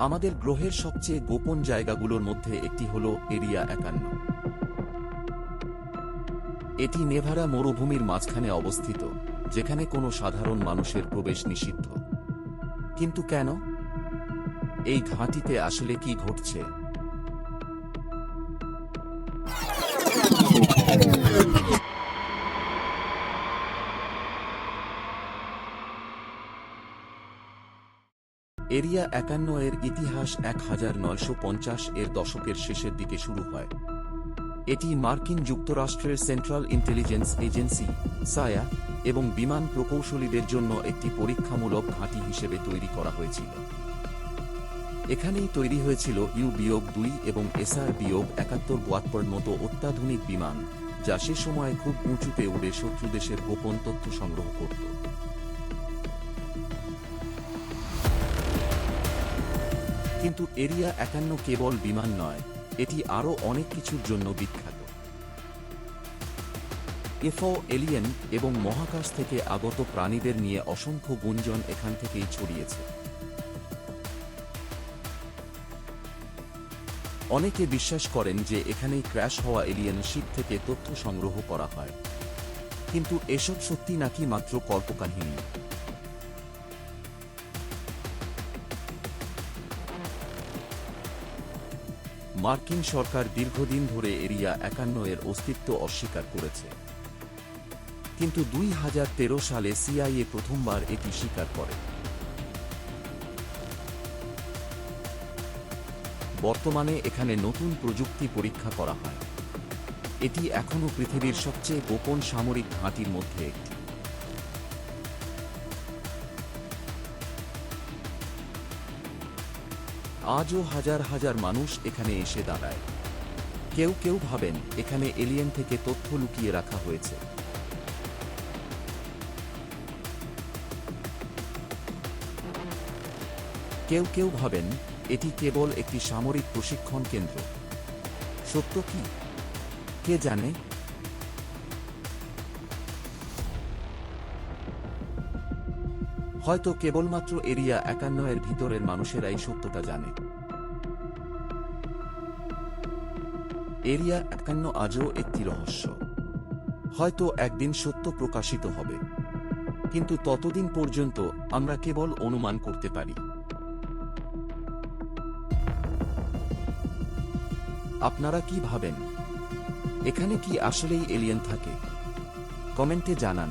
আমাদের গ্রহের সবচেয়ে গোপন জায়গাগুলোর মধ্যে একটি হল এরিয়া একান্ন। এটি নেভারা মরুভূমির মাঝখানে অবস্থিত, যেখানে কোনো সাধারণ মানুষের প্রবেশ নিষিদ্ধ। কিন্তু কেন? এই ঘাঁটিতে আসলে কি ঘটছে? এরিয়া একান্ন এর ইতিহাস এক হাজার নয়শো পঞ্চাশ এর দশকের শেষের দিকে শুরু হয়। এটি মার্কিন যুক্তরাষ্ট্রের সেন্ট্রাল ইন্টেলিজেন্স এজেন্সি, সায়া, এবং বিমান প্রকৌশলীদের জন্য একটি পরীক্ষামূলক ঘাঁটি হিসেবে তৈরি করা হয়েছিল। এখানেই তৈরি হয়েছিল ইউ বিয়োগ দুই এবং এসআর বিয়োগ একাত্তর বোয়াত্তর মতো অত্যাধুনিক বিমান, যা সে সময় খুব উঁচুতে উড়ে শত্রু দেশের গোপন তথ্য সংগ্রহ করত। কিন্তু এরিয়া একান্ন কেবল বিমান নয়, এটি আরও অনেক কিছুর জন্য বিখ্যাত। এফও, এলিয়েন এবং মহাকাশ থেকে আগত প্রাণীদের নিয়ে অসংখ্য গুঞ্জন এখান থেকেই ছড়িয়েছে। অনেকে বিশ্বাস করেন যে এখানেই ক্র্যাশ হওয়া এলিয়েন শিপ থেকে তথ্য সংগ্রহ করা হয়। কিন্তু এসব সত্যি নাকি মাত্র কল্পকাহিনী? মার্কিন সরকার দীর্ঘদিন ধরে এরিয়া একান্ন এর অস্তিত্ব অস্বীকার করেছে। কিন্তু দুই হাজার তেরো সালে সিআইএ প্রথমবার এটি স্বীকার করে। বর্তমানে এখানে নতুন প্রযুক্তি পরীক্ষা করা হয়। এটি এখনও পৃথিবীর সবচেয়ে গোপন সামরিক ঘাঁটির মধ্যে একটি। আজও হাজার হাজার মানুষ এখানে এসে দাঁড়ায়। কেউ কেউ ভাবেন এখানে এলিয়েন থেকে তথ্য লুকিয়ে রাখা হয়েছে। কেউ কেউ ভাবেন এটি কেবল একটি সামরিক প্রশিক্ষণ কেন্দ্র। সত্য কি? কে জানে? হয়তো কেবলমাত্র এরিয়া একান্ন এর ভিতরের মানুষেরাই সত্যতা জানে। এরিয়া একান্ন আজও একটি রহস্য। হয়তো একদিন সত্য প্রকাশিত হবে। কিন্তু ততদিন পর্যন্ত আমরা কেবল অনুমান করতে পারি। আপনারা কি ভাবেন? এখানে কি আসলেই এলিয়েন থাকে? কমেন্টে জানান।